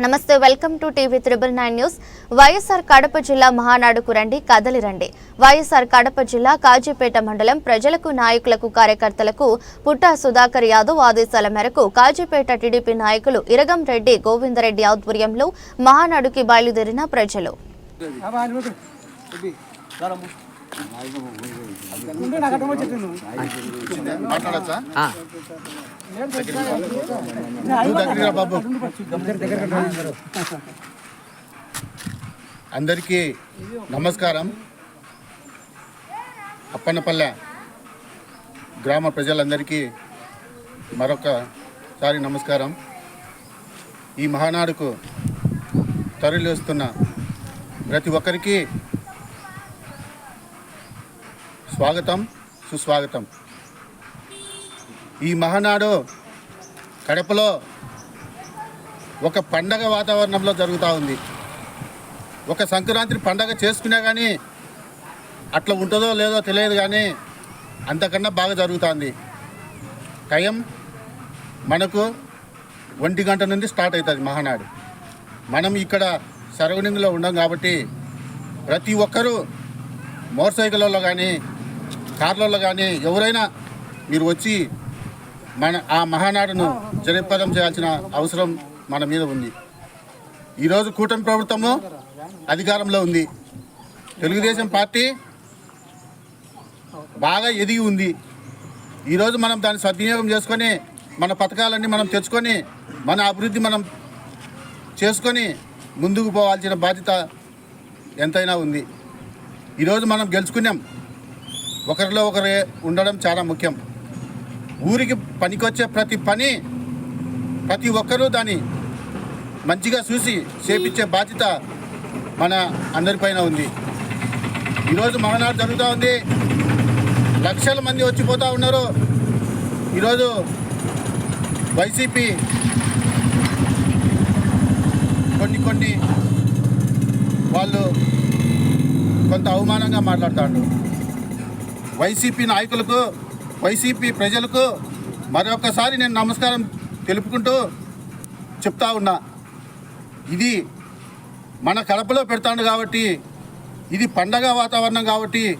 నమస్తే welcome to TV triple nine news. YSR Kadapa జిల్లా మహానాడుకు రండి కదలి రండి. వైఎస్ఆర్ కడప జిల్లా కాజీపేట మండలం ప్రజలకు నాయకులకు కార్యకర్తలకు పుట్టా సుధాకర్ యాదవ్ ఆదేశాల మేరకు కాజీపేట టీడీపీ నాయకులు ఇరగం రెడ్డి గోవిందరెడ్డి ఆధ్వర్యంలో మహానాడుకి బయలుదేరిన ప్రజలు. మాట్లాడచ్చా? బాబు. అందరికీ నమస్కారం. అప్పన్నపల్లె గ్రామ ప్రజలందరికీ మరొకసారి నమస్కారం. ఈ మహానాడుకు తరలి వస్తున్న ప్రతి ఒక్కరికి స్వాగతం సుస్వాగతం. ఈ మహానాడు కడపలో ఒక పండగ వాతావరణంలో జరుగుతూ ఉంది. ఒక సంక్రాంతి పండగ చేసుకున్నా కానీ అట్లా ఉంటుందో లేదో తెలియదు కానీ అంతకన్నా బాగా జరుగుతుంది. టైం మనకు ఒంటి గంట నుండి స్టార్ట్ అవుతుంది మహానాడు. మనం ఇక్కడ సరౌండింగ్లో ఉండం కాబట్టి ప్రతి ఒక్కరూ మోటార్ సైకిళ్ళలో కానీ కార్లలో కానీ ఎవరైనా మీరు వచ్చి మన ఆ మహానాడును జయప్రదం చేయాల్సిన అవసరం మన మీద ఉంది. ఈరోజు కూటమి ప్రభుత్వము అధికారంలో ఉంది. తెలుగుదేశం పార్టీ బాగా ఎదిగి ఉంది. ఈరోజు మనం దాన్ని సద్వినియోగం చేసుకొని మన పథకాలన్నీ మనం తెచ్చుకొని మన అభివృద్ధి మనం చేసుకొని ముందుకు పోవాల్సిన బాధ్యత ఎంతైనా ఉంది. ఈరోజు మనం గెలుచుకున్నాం. ఒకరిలో ఒకరే ఉండడం చాలా ముఖ్యం. ఊరికి పనికొచ్చే ప్రతి పని ప్రతి ఒక్కరూ దాన్ని మంచిగా చూసి చేపించే బాధ్యత మన అందరిపైన ఉంది. ఈరోజు మహానాడు జరుగుతూ ఉంది. లక్షల మంది వచ్చిపోతూ ఉన్నారు. ఈరోజు వైసీపీ కొన్ని కొన్ని వాళ్ళు కొంత అవమానంగా మాట్లాడుతాడు వైసీపీ నాయకులకు వైసీపీ ప్రజలకు మరొకసారి నేను నమస్కారం తెలుపుకుంటూ చెప్తా ఉన్నా. ఇది మన కడపలో పెడతాడు కాబట్టి ఇది పండగ వాతావరణం కాబట్టి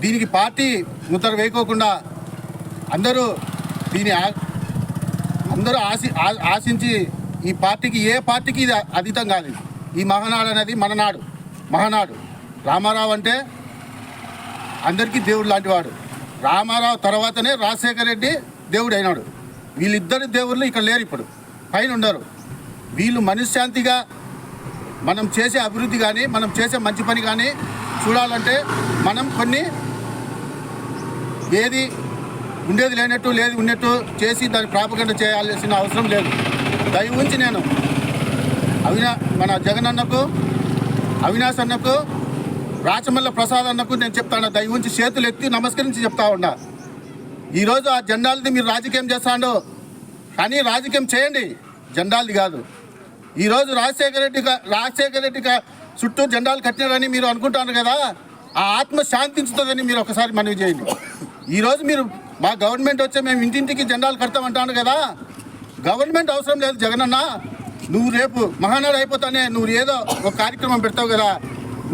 దీనికి పార్టీ ముద్ర వేయకోకుండా అందరూ దీని ఆ- అందరూ ఆశి ఆశించి ఈ పార్టీకి ఏ పార్టీకి ఇది అతీతం కాదు ఈ మహానాడు అనేది మన నాడు. మహానాడు. రామారావు అంటే అందరికీ దేవుడు లాంటివాడు. రామారావు తర్వాతనే రాజశేఖర రెడ్డి దేవుడు అయినాడు వీళ్ళిద్దరు దేవుళ్ళు ఇక్కడ లేరు ఇప్పుడు. పైన ఉండరు. వీళ్ళు మనశ్శాంతిగా మనం చేసే అభివృద్ధి కానీ మనం చేసే మంచి పని కానీ చూడాలంటే మనం కొన్ని ఏది ఉండేది లేనట్టు లేదు ఉన్నట్టు చేసి దాన్ని ప్రాపగండ చేయాల్సిన అవసరం లేదు. దయ ఉంచి నేను అవినా మన జగన్ అన్నకు అవినాష్ అన్నకు రాచమల్ల ప్రసాద్ అన్నకు నేను చెప్తాను దయ ఉంచి చేతులు ఎత్తి నమస్కరించి చెప్తా ఉన్నా. ఈరోజు ఆ జెండాలది మీరు రాజకీయం చేస్తాడు. కానీ రాజకీయం చేయండి. జెండాలది కాదు. ఈరోజు రాజశేఖర రెడ్డి రాజశేఖర రెడ్డి చుట్టూ జెండాలు కట్టినారని మీరు అనుకుంటారు కదా ఆ ఆత్మ శాంతించుతుందని మీరు ఒకసారి మనవి చేయండి. ఈరోజు మీరు మా గవర్నమెంట్ వచ్చే మేము ఇంటింటికి జెండాలు కడతామంటాను కదా గవర్నమెంట్ అవసరం లేదు జగనన్న. నువ్వు రేపు మహానాడు అయిపోతానే నువ్వు ఏదో ఒక కార్యక్రమం పెడతావు కదా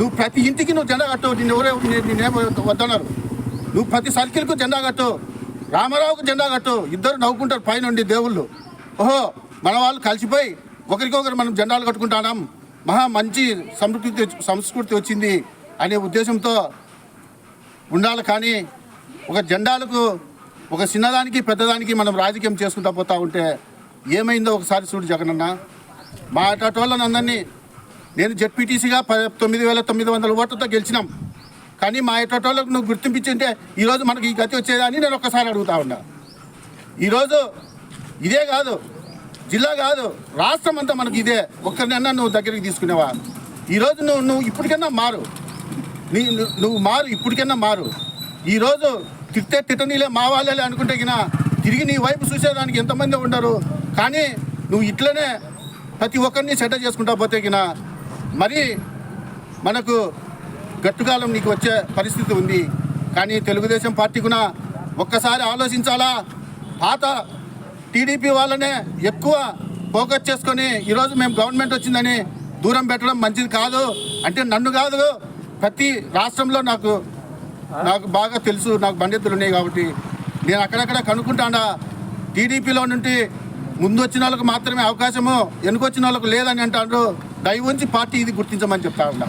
నువ్వు ప్రతి ఇంటికి నువ్వు జెండా కట్టు. నిన్ను ఎవరే నేనేమో వద్దన్నారు. నువ్వు ప్రతి సర్కిల్కు జెండా కట్టు. రామారావుకు జెండా కట్టు. ఇద్దరు నవ్వుకుంటారు పైనుండి దేవుళ్ళు. ఓహో మన వాళ్ళు కలిసిపోయి ఒకరికొకరు మనం జెండాలు కట్టుకుంటాం మహా మంచి సంస్కృతి సంస్కృతి వచ్చింది అనే ఉద్దేశంతో ఉండాలి కానీ ఒక జెండాలకు ఒక చిన్నదానికి పెద్దదానికి మనం రాజకీయం చేసుకుంటా పోతా ఉంటే ఏమైందో ఒకసారి చూడు జగనన్న. మా అటోళ్ళని అందరినీ నేను జెడ్పీటీసీగా తొమ్మిది వేల తొమ్మిది వందల ఓట్లతో గెలిచినాం. కానీ మా ఎటోటోళ్ళకు నువ్వు గుర్తింపించింటే ఈరోజు మనకి ఈ గతి వచ్చేదని నేను ఒక్కసారి అడుగుతా ఉన్నా. ఈరోజు ఇదే కాదు జిల్లా కాదు రాష్ట్రం అంతా మనకి ఇదే. ఒక్కరినన్నా నువ్వు దగ్గరికి తీసుకునేవా? ఈరోజు నువ్వు నువ్వు ఇప్పటికన్నా మారు. నీ నువ్వు మారు ఇప్పటికన్నా మారు. ఈరోజు తిట్టే తిట్టనీలే మా వాళ్ళే అనుకుంటే గిన తిరిగి నీ వైపు చూసేదానికి ఎంతమంది ఉండరు. కానీ నువ్వు ఇట్లనే ప్రతి ఒక్కరిని సెట చేసుకుంటా పోతే గినా మరి మనకు గట్టుకాలం నీకు వచ్చే పరిస్థితి ఉంది. కానీ తెలుగుదేశం పార్టీ కూడా ఒక్కసారి ఆలోచించాలా? పాత టీడీపీ వాళ్ళనే ఎక్కువ ఫోకస్ చేసుకొని ఈరోజు మేము గవర్నమెంట్ వచ్చిందని దూరం పెట్టడం మంచిది కాదు. అంటే నన్ను కాదు ప్రతి రాష్ట్రంలో నాకు నాకు బాగా తెలుసు నాకు బండితులు ఉన్నాయి కాబట్టి. నేను అక్కడక్కడ కనుక్కుంటాడా టీడీపీలో నుండి ముందు వచ్చిన వాళ్ళకు మాత్రమే అవకాశము వెనుకొచ్చిన వాళ్ళకు లేదని అంటారు. దయ ఉంచి పార్టీ ఇది గుర్తించమని చెప్తా ఉన్నా.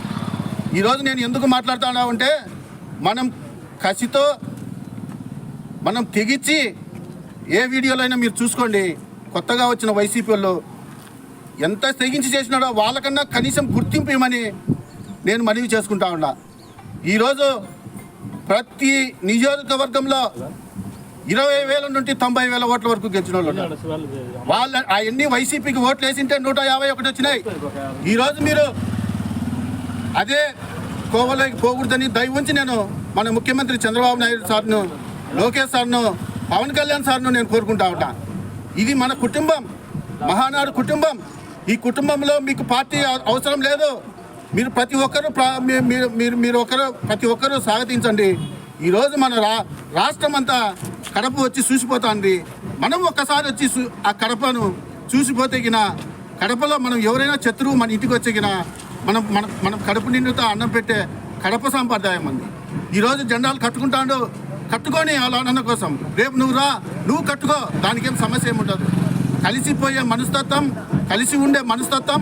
ఈరోజు నేను ఎందుకు మాట్లాడుతున్నా అంటే మనం కసితో మనం తెగించి ఏ వీడియోలో అయినా మీరు చూసుకోండి. కొత్తగా వచ్చిన వైసీపీ వాళ్ళు ఎంత తెగించి చేసినాడో వాళ్ళకన్నా కనీసం గుర్తింపు ఇవ్వమని నేను మనవి చేసుకుంటా ఉన్నా. ఈరోజు ప్రతి నియోజకవర్గంలో ఇరవై వేల నుండి తొంభై వేల ఓట్ల వరకు గెలిచిన వాళ్ళు ఉన్నారు. వాళ్ళ అవన్నీ వైసీపీకి ఓట్లు వేసింటే నూట యాభై ఒకటి వచ్చినాయి. ఈరోజు మీరు అదే కోవలోకి పోకూడదని దయ ఉంచి నేను మన ముఖ్యమంత్రి చంద్రబాబు నాయుడు సార్ను లోకేష్ సార్ను పవన్ కళ్యాణ్ సార్ను నేను కోరుకుంటా ఉంటా. ఇది మన కుటుంబం మహానాడు కుటుంబం. ఈ కుటుంబంలో మీకు పార్టీ అవసరం లేదు. మీరు ప్రతి ఒక్కరూ మీరు మీరు మీరు ఒకరు ప్రతి ఒక్కరూ స్వాగతించండి. ఈరోజు మన రా రాష్ట్రం అంతా కడప వచ్చి చూసిపోతుంది. మనం ఒక్కసారి వచ్చి ఆ కడపను చూసిపోతే గిన కడపలో మనం ఎవరైనా శత్రువు మన ఇంటికి వచ్చేగిన మనం మన మనం కడుపు నిండుతో అన్నం పెట్టే కడప సాంప్రదాయం అంది. ఈరోజు జెండాలు కట్టుకుంటాడు కట్టుకొని వాళ్ళ అన్న కోసం. రేపు నువ్వు రా నువ్వు కట్టుకో దానికేం సమస్య ఏమి ఉండదు. కలిసిపోయే మనస్తత్వం కలిసి ఉండే మనస్తత్వం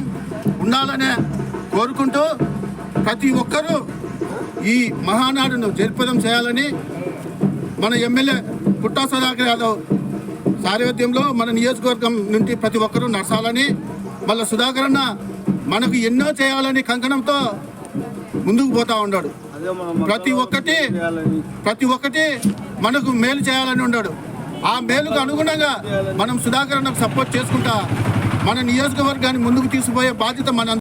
ఉండాలనే కోరుకుంటూ ప్రతి ఒక్కరూ ఈ మహానాడును జరిపదం చేయాలని మన ఎమ్మెల్యే పుట్టా సుధాకర్ యాదవ్ సారథ్యంలో మన నియోజకవర్గం నుండి ప్రతి ఒక్కరూ నడచాలని మళ్ళీ సుధాకర్ అన్న మనకు ఎన్నో చేయాలని కంకణంతో ముందుకు పోతా ఉన్నాడు. ప్రతి ఒక్కటి ప్రతి ఒక్కటి మనకు మేలు చేయాలని ఉన్నాడు. ఆ మేలుకు అనుగుణంగా మనం సుధాకర్ అన్నకు సపోర్ట్ చేసుకుంటా మన నియోజకవర్గాన్ని ముందుకు తీసుకుపోయే బాధ్యత మన